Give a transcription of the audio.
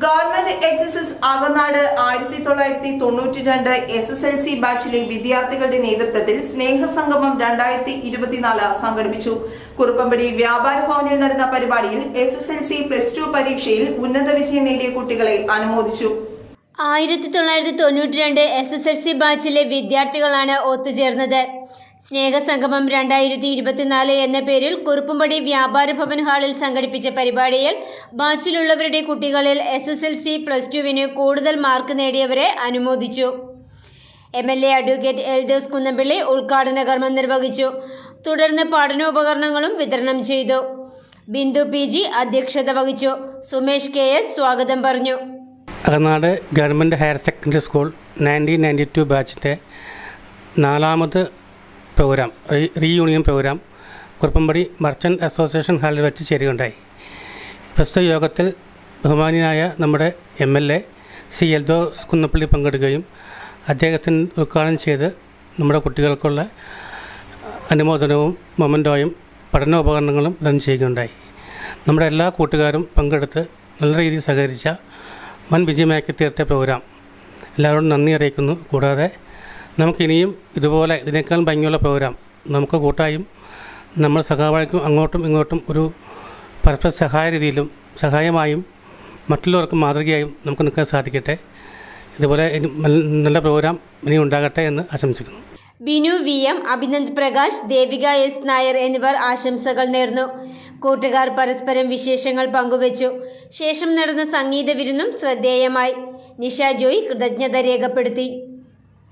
Government H S S Akanad ആയിരത്തി തൊള്ളായിരത്തി തൊണ്ണൂറ്റി രണ്ട് എസ് എസ് എൽ സി ബാച്ചിലെ വിദ്യാർത്ഥികളുടെ നേതൃത്വത്തിൽ സ്നേഹസംഗമം രണ്ടായിരത്തി ഇരുപത്തിനാല് സംഘടിപ്പിച്ചു. കുറുപ്പമ്പടി വ്യാപാര ഭവനിൽ നടന്ന പരിപാടിയിൽ S S L C plus two പരീക്ഷയിൽ ഉന്നത വിജയം നേടിയ കുട്ടികളെ അനുമോദിച്ചു. ആയിരത്തി തൊള്ളായിരത്തി തൊണ്ണൂറ്റി രണ്ട് എസ് എസ് എൽ സി ബാച്ചിലെ വിദ്യാർത്ഥികളാണ് ഒത്തുചേർന്നത്. സ്നേഹസംഗമം രണ്ടായിരത്തി ഇരുപത്തിനാല് എന്ന പേരിൽ കുറുപ്പുംപടി വ്യാപാര ഭവൻ ഹാളിൽ സംഘടിപ്പിച്ച പരിപാടിയിൽ ബാച്ചിലുള്ളവരുടെ കുട്ടികളിൽ S S L C plus ടുവിന് കൂടുതൽ മാർക്ക് നേടിയവരെ അനുമോദിച്ചു. M L A advocate Eldhose Kunnappilly ഉദ്ഘാടന കർമ്മം നിർവഹിച്ചു. തുടർന്ന് പഠനോപകരണങ്ങളും വിതരണം ചെയ്തു. ബിന്ദു പി ജി അധ്യക്ഷത വഹിച്ചു. സുമേഷ് കെ എസ് സ്വാഗതം പറഞ്ഞു. Akanad government higher secondary school nineteen ninety two ബാച്ചിന്റെ നാലാമത് programme reunion programme Kuruppampady merchant association ഹാളിൽ വെച്ച് ചേരുകയുണ്ടായി. പ്രസ്തുത യോഗത്തിൽ ബഹുമാനിയായ നമ്മുടെ M L A C Eldhose Kunnappilly പങ്കെടുക്കുകയും അദ്ദേഹത്തിന് ഉദ്ഘാടനം ചെയ്ത് നമ്മുടെ കുട്ടികൾക്കുള്ള അനുമോദനവും മൊമന്റോയും പഠനോപകരണങ്ങളും വിതരണം ചെയ്യുകയുണ്ടായി. നമ്മുടെ എല്ലാ കൂട്ടുകാരും പങ്കെടുത്ത് നല്ല രീതിയിൽ സഹകരിച്ച വൻ വിജയമാക്കി തീർത്ത പ്രോഗ്രാം. എല്ലാവരോടും നന്ദി അറിയിക്കുന്നു. കൂടാതെ നമുക്കിനിയും ഇതുപോലെ ഇതിനേക്കാൾ ഭംഗിയുള്ള പ്രോഗ്രാം നമുക്ക് കൂട്ടായും നമ്മൾ സഹപാഠിക്കും അങ്ങോട്ടും ഇങ്ങോട്ടും ഒരു പരസ്പര സഹായ രീതിയിലും സഹായമായും മറ്റുള്ളവർക്ക് മാതൃകയായും നമുക്ക് നിൽക്കാൻ സാധിക്കട്ടെ. ഇതുപോലെ നല്ല പ്രോഗ്രാം ഇനി ഉണ്ടാകട്ടെ എന്ന് ആശംസിക്കുന്നു. Binu V M Abhinand Prakash Devika S Nair എന്നിവർ ആശംസകൾ നേർന്നു. കൂട്ടുകാർ പരസ്പരം വിശേഷങ്ങൾ പങ്കുവച്ചു. ശേഷം നടന്ന സംഗീത വിരുന്നും ശ്രദ്ധേയമായി. നിഷ ജോയി കൃതജ്ഞത രേഖപ്പെടുത്തി.